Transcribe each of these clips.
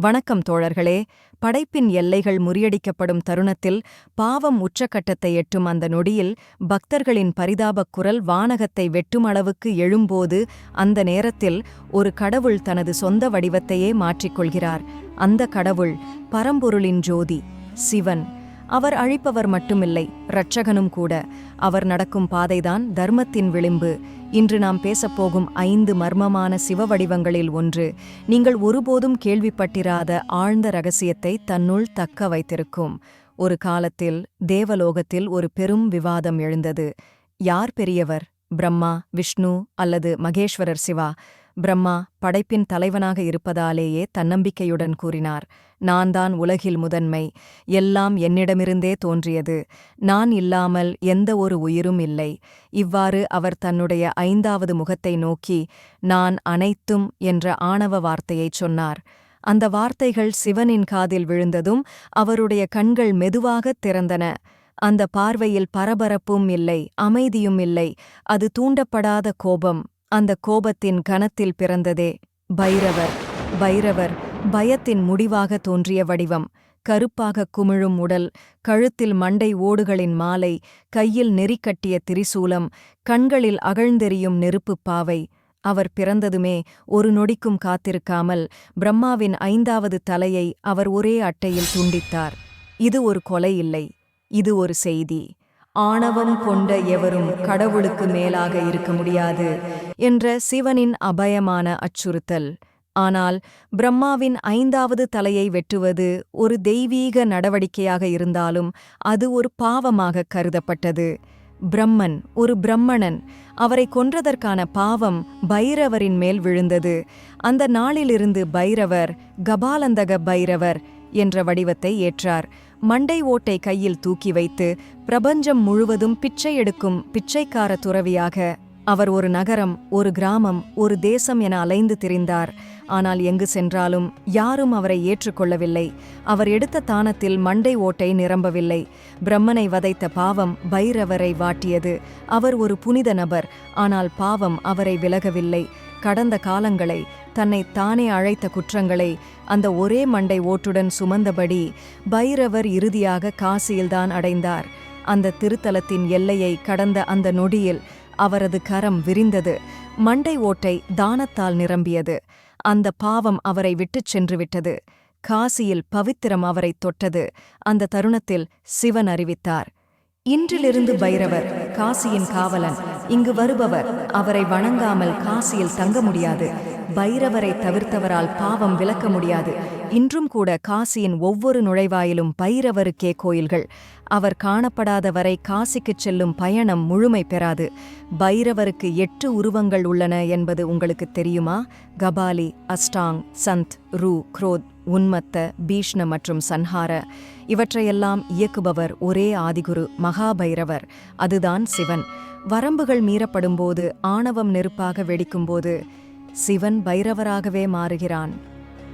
வணக்கம் தோழர்களே. படைப்பின் எல்லைகள் முறியடிக்கப்படும் தருணத்தில் பாவம் உச்சக்கட்டத்தை எட்டும் அந்த நொடியில் பக்தர்களின் பரிதாபக் குரல் வானகத்தை வெட்டும் அளவுக்கு எழும்போது அந்த நேரத்தில் ஒரு கடவுள் தனது சொந்த வடிவத்தையே மாற்றிக்கொள்கிறார் அந்த கடவுள் பரம்பொருளின் ஜோதி சிவன். அவர் அழிப்பவர் மட்டுமில்லை இரட்சகனும் கூட. அவர் நடக்கும் பாதைதான் தர்மத்தின் விளிம்பு. இன்று நாம் பேசப்போகும் ஐந்து மர்மமான சிவ வடிவங்களில் ஒன்று. நீங்கள் ஒருபோதும் கேள்விப்பட்டிராத ஆழ்ந்த ரகசியத்தை தன்னுள் தக்க வைத்திருக்கும். ஒரு காலத்தில் தேவலோகத்தில் ஒரு பெரும் விவாதம் எழுந்தது. யார் பெரியவர்? பிரம்மா விஷ்ணு அல்லது மகேஸ்வரர் சிவா? பிரம்மா படைப்பின் தலைவனாக இருப்பதாலேயே தன்னம்பிக்கையுடன் கூறினார். நான் தான் உலகில் முதன்மை. எல்லாம் என்னிடமிருந்தே தோன்றியது. நான் இல்லாமல் எந்த ஒரு உயிரும் இல்லை. இவ்வாறு அவர் தன்னுடைய ஐந்தாவது முகத்தை நோக்கி நான் அனைத்தும் என்ற ஆணவ வார்த்தையைச் சொன்னார். அந்த வார்த்தைகள் சிவனின் காதில் விழுந்ததும் அவருடைய கண்கள் மெதுவாகத் திறந்தன. அந்த பார்வையில் பரபரப்பும் இல்லை அமைதியும் இல்லை. அது தூண்டப்படாத கோபம். அந்த கோபத்தின் கனத்தில் பிறந்ததே பைரவர் பைரவர் பயத்தின் முடிவாக தோன்றிய வடிவம். கருப்பாக குமிழும் உடல் கழுத்தில் மண்டை ஓடுகளின் மாலை கையில் நெறிக்கட்டிய திரிசூலம் கண்களில் அகழ்ந்தெறியும் நெருப்புப் பாவை. அவர் பிறந்ததுமே ஒரு நொடிக்கும் காத்திருக்காமல் பிரம்மாவின் ஐந்தாவது தலையை அவர் ஒரே அட்டையில் துண்டித்தார். இது ஒரு கொலை இல்லை. இது ஒரு செய்தி. ஆணவம் கொண்ட எவரும் கடவுளுக்கு மேலாக இருக்க முடியாது என்ற சிவனின் அபயமான அச்சுறுத்தல். ஆனால் பிரம்மாவின் ஐந்தாவது தலையை வெட்டுவது ஒரு தெய்வீக நடவடிக்கையாக இருந்தாலும் அது ஒரு பாவமாக கருதப்பட்டது. பிரம்மன் ஒரு பிரம்மணன் அவரை கொன்றதற்கான பாவம் பைரவரின் மேல் விழுந்தது. அந்த நாளிலிருந்து பைரவர் கபாலந்தக பைரவர் என்ற வடிவத்தை ஏற்றார். மண்டை ஓட்டை கையில் தூக்கி வைத்து பிரபஞ்சம் முழுவதும் பிச்சை எடுக்கும் பிச்சைக்கார துறவியாக அவர் ஒரு நகரம் ஒரு கிராமம் ஒரு தேசம் என அலைந்து திரிந்தார். ஆனால் எங்கு சென்றாலும் யாரும் அவரை ஏற்றுக்கொள்ளவில்லை. அவர் எடுத்த தானத்தில் மண்டை ஓட்டை நிரம்பவில்லை. பிரம்மனை வதைத்த பாவம் பைரவரை வாட்டியது. அவர் ஒரு புனித நபர் ஆனால் பாவம் அவரை விலகவில்லை. கடந்த காலங்களை தன்னை தானே அழைத்த குற்றங்களை அந்த ஒரே மண்டை ஓட்டுடன் சுமந்தபடி பைரவர் இறுதியாக காசியில்தான் அடைந்தார். அந்த திருத்தலத்தின் எல்லையை கடந்த அந்த நொடியில் அவரது கரம் விரிந்தது. மண்டை ஓட்டை தானத்தால் நிரம்பியது. அந்த பாவம் அவரை விட்டுச் சென்று விட்டது. காசியில் பவித்திரம் அவரைத் தொட்டது. அந்த தருணத்தில் சிவன் அறிவித்தார். இன்றிலிருந்து பைரவர் காசியின் காவலன் இங்கு வருபவர் அவரை வணங்காமல் காசியில் தங்க முடியாது. பைரவரை தவிர்த்தவரால் பாவம் விளக்க முடியாது. இன்றும் கூட காசியின் ஒவ்வொரு நுழைவாயிலும் பைரவருக்கே கோயில்கள். அவர் காணப்படாத வரை காசிக்குச் செல்லும் பயணம் முழுமை பெறாது. பைரவருக்கு எட்டு உருவங்கள் உள்ளன என்பது உங்களுக்கு தெரியுமா? கபாலி அஸ்டாங் சந்த் ரூ குரோத் உன்மத்த பீஷ்ண மற்றும் சன்ஹார. இவற்றையெல்லாம் இயக்குபவர் ஒரே ஆதிகுரு மகாபைரவர். அதுதான் சிவன். வரம்புகள் மீறப்படும்போது ஆணவம் நெருப்பாக வெடிக்கும்போது சிவன் பைரவராகவே மாறுகிறான்.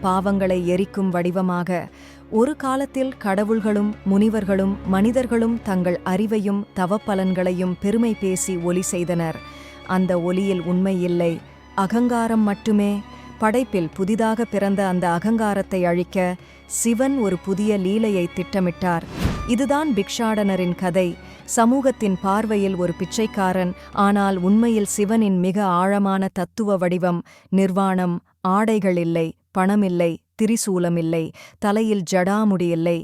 பாவங்களை எரிக்கும் வடிவமாக ஒரு காலத்தில் கடவுள்களும் முனிவர்களும் மனிதர்களும் தங்கள் அறிவையும் தவப்பலன்களையும் பெருமை பேசி ஒலி செய்தனர். அந்த ஒலியில் உண்மை இல்லை. அகங்காரம் மட்டுமே. படைப்பில் புதிதாக பிறந்த அந்த அகங்காரத்தை அழிக்க சிவன் ஒரு புதிய லீலையை திட்டமிட்டார். இதுதான் பிக்ஷாடனரின் கதை. சமூகத்தின் பார்வையில் ஒரு பிச்சைக்காரன் ஆனால் உண்மையில் சிவனின் மிக ஆழமான தத்துவ வடிவம் நிர்வாணம் ஆடைகள் இல்லை. பணமில்லை திரிசூலமில்லை தலையில் ஜடாமுடியில்லை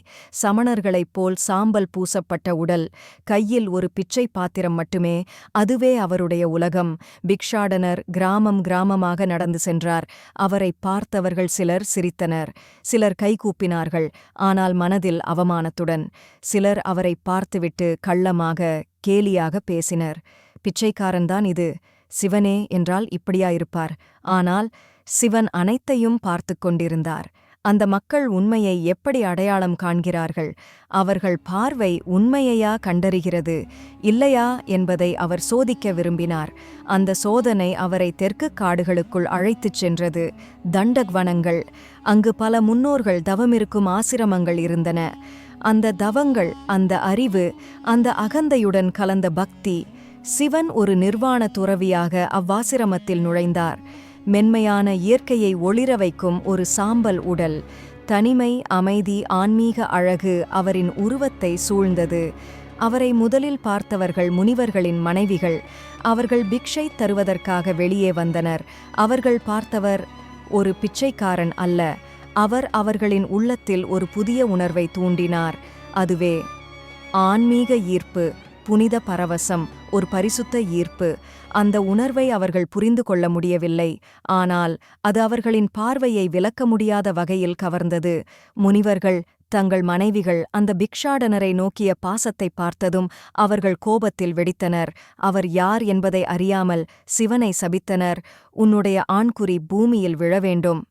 சமணர்களைப் போல் சாம்பல் பூசப்பட்ட உடல் கையில் ஒரு பிச்சை பாத்திரம் மட்டுமே அதுவே அவருடைய உலகம். பிக்ஷாடனர் கிராமம் கிராமமாக நடந்து சென்றார். அவரை பார்த்தவர்கள் சிலர் சிரித்தனர். சிலர் கைகூப்பினார்கள் ஆனால் மனதில் அவமானத்துடன். சிலர் அவரை பார்த்துவிட்டு கள்ளமாக கேலியாக பேசினர். பிச்சைக்காரன்தான் இது. சிவனே என்றால் இப்படியாயிருப்பார். ஆனால் சிவன் அனைத்தையும் பார்த்து கொண்டிருந்தார். அந்த மக்கள் உண்மையை எப்படி அடையாளம் காண்கிறார்கள்? அவர்கள் பார்வை உண்மையையா கண்டறிகிறது? இல்லையா என்பதை அவர் சோதிக்க விரும்பினார். அந்த சோதனை அவரை தெற்கு காடுகளுக்குள் அழைத்துச் சென்றது. தண்டக்வனங்கள். அங்கு பல முன்னோர்கள் தவமிருக்கும் ஆசிரமங்கள் இருந்தன. அந்த தவங்கள் அந்த அறிவு அந்த அகந்தையுடன் கலந்த பக்தி. சிவன் ஒரு நிர்வாண துறவியாக அவ்வாசிரமத்தில் நுழைந்தார். மென்மையான இயற்கையை ஒளிர வைக்கும் ஒரு சாம்பல் உடல். தனிமை அமைதி ஆன்மீக அழகு அவரின் உருவத்தை சூழ்ந்தது. அவரை முதலில் பார்த்தவர்கள் முனிவர்களின் மனைவிகள். அவர்கள் பிக்ஷை தருவதற்காக வெளியே வந்தனர். அவர்கள் பார்த்தவர் ஒரு பிச்சைக்காரன் அல்ல. அவர் அவர்களின் உள்ளத்தில் ஒரு புதிய உணர்வை தூண்டினார். அதுவே ஆன்மீக ஈர்ப்பு. புனித பரவசம் ஒரு பரிசுத்த ஈர்ப்பு. அந்த உணர்வை அவர்கள் புரிந்து கொள்ள முடியவில்லை. ஆனால் அது அவர்களின் பார்வையை விலக்க முடியாத வகையில் கவர்ந்தது. முனிவர்கள் தங்கள் மனைவிகள் அந்த பிக்ஷாடனரை நோக்கிய பாசத்தை பார்த்ததும் அவர்கள் கோபத்தில் வெடித்தனர். அவர் யார் என்பதை அறியாமல் சிவனை சபித்தனர். உன்னுடைய ஆண்குறி பூமியில் விழ வேண்டும்.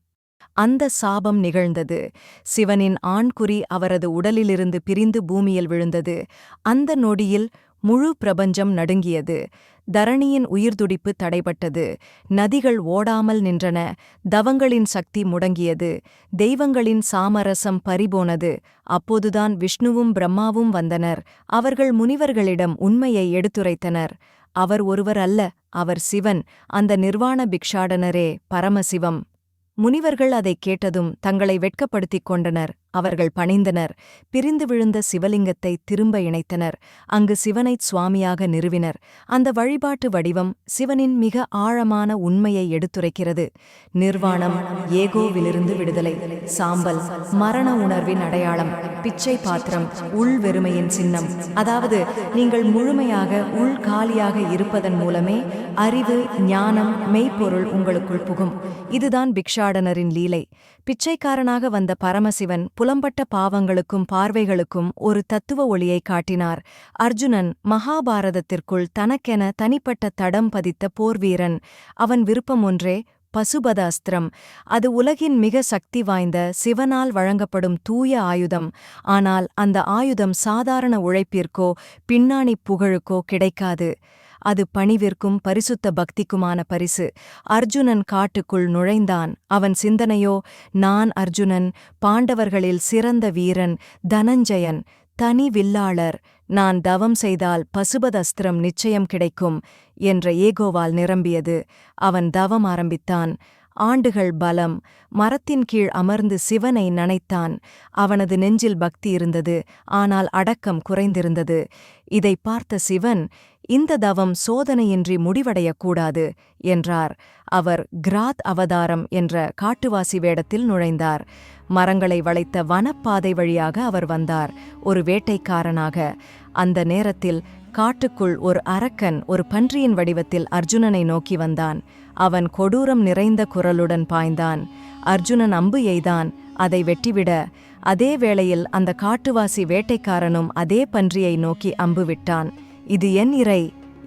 அந்த சாபம் நிகழ்ந்தது. சிவனின் ஆண்குறி அவரது உடலிலிருந்து பிரிந்து பூமியில் விழுந்தது. அந்த நொடியில் முழு பிரபஞ்சம் நடுங்கியது. தரணியின் உயிர்துடிப்பு தடைபட்டது. நதிகள் ஓடாமல் நின்றன. தவங்களின் சக்தி முடங்கியது. தெய்வங்களின் சாமரசம் பறிபோனது. அப்போதுதான் விஷ்ணுவும் பிரம்மாவும் வந்தனர். அவர்கள் முனிவர்களிடம் உண்மையை எடுத்துரைத்தனர். அவர் ஒருவர் அல்ல அவர் சிவன். அந்த நிர்வாண பிக்ஷாடனரே பரமசிவம். முனிவர்கள் அதைக் கேட்டதும் தங்களை வெட்கப்படுத்திக் கொண்டனர். அவர்கள் பணிந்தனர். பிரிந்து விழுந்த சிவலிங்கத்தை திரும்ப இணைத்தனர். அங்கு சிவனைச் சுவாமியாக நிறுவினர். அந்த வழிபாட்டு வடிவம் சிவனின் மிக ஆழமான உண்மையை எடுத்துரைக்கிறது. நிர்வாணம் ஏகோவிலிருந்து விடுதலை சாம்பல் மரண உணர்வின் அடையாளம் பிச்சை பாத்திரம் உள் வெறுமையின் சின்னம். அதாவது நீங்கள் முழுமையாக உள் காலியாக இருப்பதன் மூலமே அறிவு ஞானம் மெய்ப்பொருள் உங்களுக்குள் புகும். இதுதான் பிக்ஷாடனரின் லீலை. பிச்சைக்காரனாக வந்த பரமசிவன் புலம்பட்ட பாவங்களுக்கும் பார்வைகளுக்கும் ஒரு தத்துவ ஒளியை காட்டினார். அர்ஜுனன் மகாபாரதத்திற்குள் தனக்கென தனிப்பட்ட தடம் பதித்த போர்வீரன் அவன் விருப்பம் ஒன்றே பசுபத அஸ்திரம் அது உலகின் மிக சக்தி வாய்ந்த சிவனால் வழங்கப்படும் தூய ஆயுதம். ஆனால் அந்த ஆயுதம் சாதாரண உழைப்பிற்கோ பின்னாணி புகழுக்கோ கிடைக்காது. அது பணிவிற்கும் பரிசுத்த பக்திக்குமான பரிசு. அர்ஜுனன் காட்டுக்குள் நுழைந்தான். அவன் சிந்தனையோ நான் அர்ஜுனன் பாண்டவர்களில் சிறந்த வீரன் தனஞ்சயன் தனி வில்லாளர் நான் தவம் செய்தால் பசுபதஸ்திரம் நிச்சயம் கிடைக்கும் என்ற ஏகோவால் நிரம்பியது. அவன் தவம் ஆரம்பித்தான். ஆண்டுகள் பலம். மரத்தின் கீழ் அமர்ந்து சிவனை நனைத்தான். அவனது நெஞ்சில் பக்தி இருந்தது. ஆனால் அடக்கம் குறைந்திருந்தது. இதை பார்த்த சிவன் இந்த தவம் சோதனையின்றி முடிவடையக்கூடாது என்றார். அவர் கிராத் அவதாரம் என்ற காட்டுவாசி வேடத்தில் நுழைந்தார். மரங்களை வளைத்த வனப்பாதை வழியாக அவர் வந்தார். ஒரு வேட்டைக்காரனாக. அந்த நேரத்தில் காட்டுக்குள் ஒரு அரக்கன் ஒரு பன்றியின் வடிவத்தில் அர்ஜுனனை நோக்கி வந்தான். அவன் கொடூரம் நிறைந்த குரலுடன் பாய்ந்தான். அர்ஜுனன் அம்பு எய்தான். அதை வெட்டிவிட. அதே வேளையில் அந்த காட்டுவாசி வேட்டைக்காரனும் அதே பன்றியை நோக்கி அம்பு விட்டான். இது என் இறை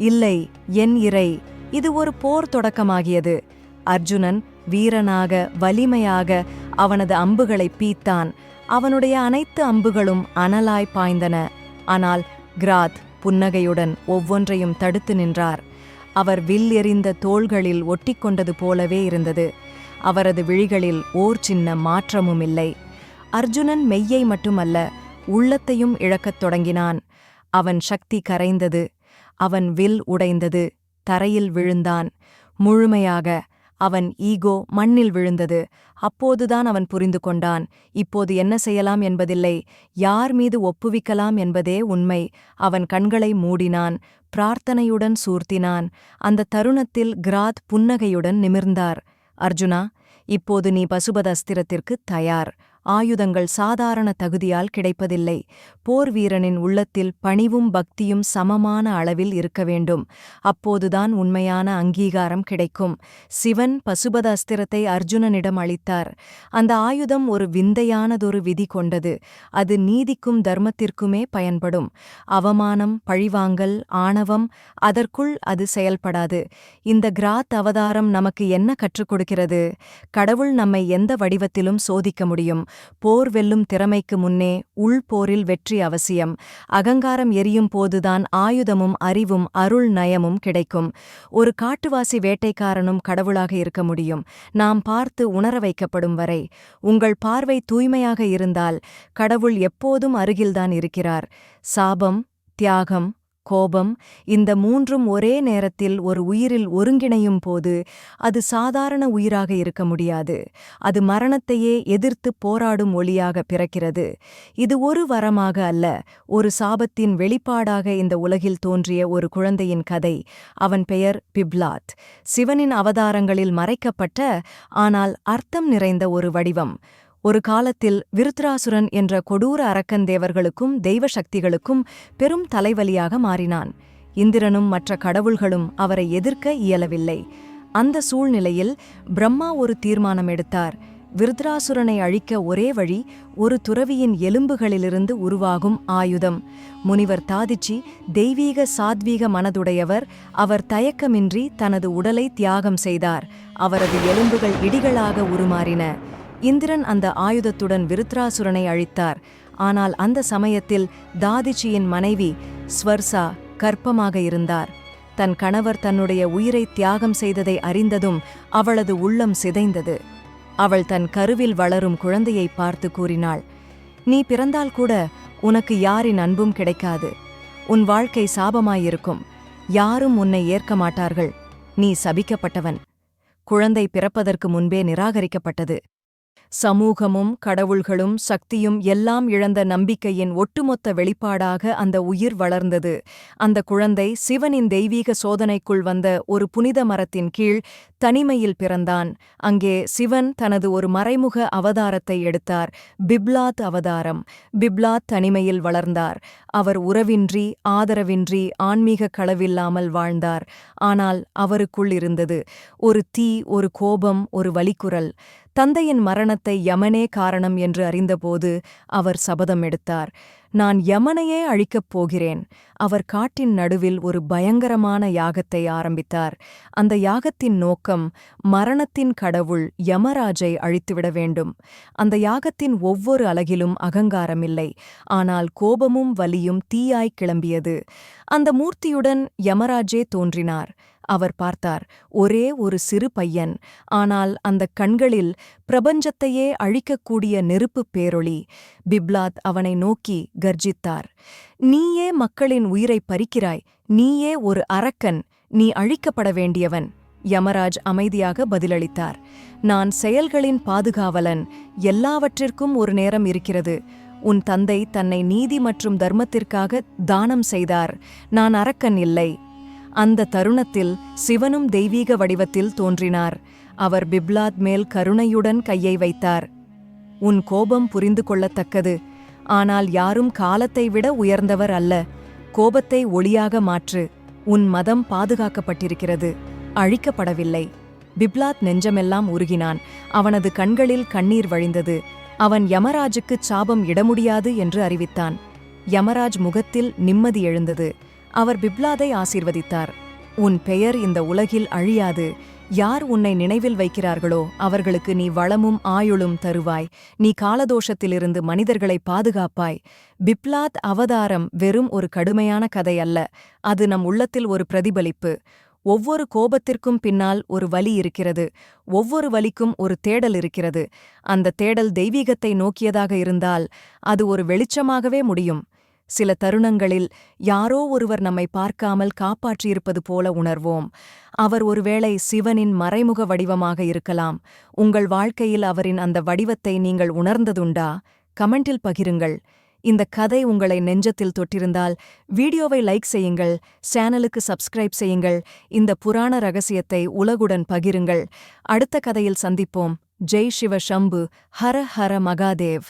இல்லை என் இறை. இது ஒரு போர் தொடக்கமாகியது. அர்ஜுனன் வீரனாக வலிமையாக அவனது அம்புகளை பீத்தான் அவனுடைய அனைத்து அம்புகளும் அனலாய் பாய்ந்தன. ஆனால் கிராத் புன்னகையுடன் ஒவ்வொன்றையும் தடுத்து நின்றார். அவர் வில் எறிந்த தோள்களில் ஒட்டிக்கொண்டது போலவே இருந்தது. அவரது விழிகளில் ஓர் சின்ன மாற்றமும் இல்லை அர்ஜுனன் மெய்யை மட்டுமல்ல உள்ளத்தையும் இழக்கத் தொடங்கினான். அவன் சக்தி கரைந்தது. அவன் வில் உடைந்தது. தரையில் விழுந்தான். முழுமையாக அவன் ஈகோ மண்ணில் விழுந்தது. அப்போதுதான் அவன் புரிந்து கொண்டான். இப்போது என்ன செய்யலாம் என்பதில்லை. யார் மீது ஒப்புவிக்கலாம் என்பதே உண்மை. அவன் கண்களை மூடினான். பிரார்த்தனையுடன் சூர்த்தினான். அந்த தருணத்தில் கிராத் புன்னகையுடன் நிமிர்ந்தார். அர்ஜுனா இப்போது நீ பசுபத அஸ்திரத்திற்கு தயார். ஆயுதங்கள் சாதாரண தகுதியால் கிடைப்பதில்லை. போர் வீரனின் உள்ளத்தில் பணிவும் பக்தியும் சமமான அளவில் இருக்க வேண்டும். அப்போதுதான் உண்மையான அங்கீகாரம் கிடைக்கும். சிவன் பசுபத அஸ்திரத்தை அர்ஜுனனிடம் அளித்தார். அந்த ஆயுதம் ஒரு விந்தையானதொரு விதி கொண்டது. அது நீதிக்கும் தர்மத்திற்குமே பயன்படும். அவமானம் பழிவாங்கல் ஆணவம் அதற்குள் அது செயல்படாது. இந்த கிராத் அவதாரம் நமக்கு என்ன கற்றுக் கொடுக்கிறது? கடவுள் நம்மை எந்த வடிவத்திலும் சோதிக்க முடியும். போர் வெல்லும் திறமைக்கு முன்னே உள்போரில் வெற்றி அவசியம். அகங்காரம் எரியும் போதுதான் ஆயுதமும் அறிவும் அருள் நயமும் கிடைக்கும். ஒரு காட்டுவாசி வேட்டைக்காரனும் கடவுளாக இருக்க முடியும். நாம் பார்த்து உணர வைக்கப்படும் வரை. உங்கள் பார்வை தூய்மையாக இருந்தால் கடவுள் எப்போதும் அருகில்தான் இருக்கிறார். சாபம் தியாகம் கோபம் இந்த மூன்றும் ஒரே நேரத்தில் ஒரு உயிரில் ஒருங்கிணையும் போது அது சாதாரண உயிராக இருக்க முடியாது. அது மரணத்தையே எதிர்த்து போராடும் ஒளியாக பிறக்கிறது. இது ஒரு வரமாக அல்ல ஒரு சாபத்தின் வெளிப்பாடாக இந்த உலகில் தோன்றிய ஒரு குழந்தையின் கதை. அவன் பெயர் பிப்லாத். சிவனின் அவதாரங்களில் மறைக்கப்பட்ட ஆனால் அர்த்தம் நிறைந்த ஒரு வடிவம். ஒரு காலத்தில் விருத்ராசுரன் என்ற கொடூர அரக்கன் தேவர்களுக்கும் தெய்வ சக்திகளுக்கும் பெரும் தலைவலியாக மாறினான். இந்திரனும் மற்ற கடவுள்களும் அவரை எதிர்க்க இயலவில்லை. அந்த சூழ்நிலையில் பிரம்மா ஒரு தீர்மானம் எடுத்தார். விருத்ராசுரனை அழிக்க ஒரே வழி ஒரு துறவியின் எலும்புகளிலிருந்து உருவாகும் ஆயுதம். முனிவர் தாதிச்சி தெய்வீக சாத்வீக மனதுடையவர் அவர் தயக்கமின்றி தனது உடலை தியாகம் செய்தார். அவரது எலும்புகள் இடிகளாக உருமாறின. இந்திரன் அந்த ஆயுதத்துடன் விருத்ராசுரனை அழித்தார். ஆனால் அந்த சமயத்தில் தாதிச்சியின் மனைவி ஸ்வர்சா கற்பமாக இருந்தார். தன் கணவர் தன்னுடைய உயிரை தியாகம் செய்ததை அறிந்ததும் அவளது உள்ளம் சிதைந்தது. அவள் தன் கருவில் வளரும் குழந்தையை பார்த்து கூறினாள் நீ பிறந்தால் கூட உனக்கு யாரின் அன்பும் கிடைக்காது. உன் வாழ்க்கை சாபமாயிருக்கும். யாரும் உன்னை ஏற்க மாட்டார்கள். நீ சபிக்கப்பட்டவன். குழந்தை பிறப்பதற்கு முன்பே நிராகரிக்கப்பட்டது. சமூகமும் கடவுள்களும் சக்தியும் எல்லாம் இழந்த நம்பிக்கையின் ஒட்டுமொத்த வெளிப்பாடாக அந்த உயிர் வளர்ந்தது. அந்த குழந்தை சிவனின் தெய்வீக சோதனைக்குள் வந்த ஒரு புனித மரத்தின் கீழ் தனிமையில் பிறந்தான். அங்கே சிவன் தனது ஒரு மறைமுக அவதாரத்தை எடுத்தார் பிப்லாத் அவதாரம். பிப்லாத் தனிமையில் வளர்ந்தார். அவர் உறவின்றி ஆதரவின்றி ஆன்மீக களவில்லாமல் வாழ்ந்தார். ஆனால் அவருக்குள் இருந்தது. ஒரு தீ ஒரு கோபம் ஒரு வலிக்குரல். தந்தையின் மரணத்தை யமனே காரணம் என்று அறிந்தபோது அவர் சபதம் எடுத்தார். நான் யமனையே அழிக்கப் போகிறேன். அவர் காட்டின் நடுவில் ஒரு பயங்கரமான யாகத்தை ஆரம்பித்தார். அந்த யாகத்தின் நோக்கம் மரணத்தின் கடவுள் யமராஜை அழித்துவிட வேண்டும். அந்த யாகத்தின் ஒவ்வொரு அலகிலும் அகங்காரமில்லை. ஆனால் கோபமும் வலியும் தீயாய் கிளம்பியது. அந்த மூர்த்தியுடன் யமராஜே தோன்றினார். அவர் பார்த்தார். ஒரே ஒரு சிறு பையன். ஆனால் அந்த கண்களில் பிரபஞ்சத்தையே அழிக்கக்கூடிய நெருப்புப் பேரொளி. பிப்லாத் அவனை நோக்கி கர்ஜித்தார். நீயே மக்களின் உயிரை பறிக்கிறாய். நீயே ஒரு அரக்கன். நீ அழிக்கப்பட வேண்டியவன். யமராஜ் அமைதியாக பதிலளித்தார். நான் செயல்களின் பாதுகாவலன். எல்லாவற்றிற்கும் ஒரு நேரம் இருக்கிறது. உன் தந்தை தன்னை நீதி மற்றும் தர்மத்திற்காக தானம் செய்தார். நான் அரக்கன் இல்லை. அந்த தருணத்தில் சிவனும் தெய்வீக வடிவத்தில் தோன்றினார். அவர் பிப்லாத் மேல் கருணையுடன் கையை வைத்தார். உன் கோபம் புரிந்து கொள்ளத்தக்கது. ஆனால் யாரும் காலத்தை விட உயர்ந்தவர் அல்ல. கோபத்தை ஒளியாக மாற்று. உன் மதம் பாதுகாக்கப்பட்டிருக்கிறது. அழிக்கப்படவில்லை. பிப்லாத் நெஞ்சமெல்லாம் உருகினான். அவனது கண்களில் கண்ணீர் வழிந்தது. அவன் யமராஜுக்குச் சாபம் இட முடியாது என்று அறிவித்தான். யமராஜ் முகத்தில் நிம்மதி எழுந்தது. அவர் பிப்லாதை ஆசீர்வதித்தார். உன் பெயர் இந்த உலகில் அழியாது. யார் உன்னை நினைவில் வைக்கிறார்களோ அவர்களுக்கு நீ வளமும் ஆயுளும் தருவாய். நீ காலதோஷத்திலிருந்து மனிதர்களை பாதுகாப்பாய். பிப்லாத் அவதாரம் வெறும் ஒரு கடுமையான கதை அல்ல. அது நம் உள்ளத்தில் ஒரு பிரதிபலிப்பு. ஒவ்வொரு கோபத்திற்கும் பின்னால் ஒரு வலி இருக்கிறது. ஒவ்வொரு வலிக்கும் ஒரு தேடல் இருக்கிறது. அந்த தேடல் தெய்வீகத்தை நோக்கியதாக இருந்தால் அது ஒரு வெளிச்சமாகவே முடியும். சில தருணங்களில் யாரோ ஒருவர் நம்மை பார்க்காமல் காப்பாற்றியிருப்பது போல உணர்வோம். அவர் ஒருவேளை சிவனின் மறைமுக வடிவமாக இருக்கலாம். உங்கள் வாழ்க்கையில் அவரின் அந்த வடிவத்தை நீங்கள் உணர்ந்ததுண்டா? கமெண்டில் பகிருங்கள். இந்த கதை உங்களை நெஞ்சத்தில் தொட்டிருந்தால் வீடியோவை லைக் செய்யுங்கள் சேனலுக்கு சப்ஸ்கிரைப் செய்யுங்கள் இந்த புராண ரகசியத்தை உலகுடன் பகிருங்கள். அடுத்த கதையில் சந்திப்போம். ஜெய் சிவ ஷம்பு. ஹர ஹர மகாதேவ்.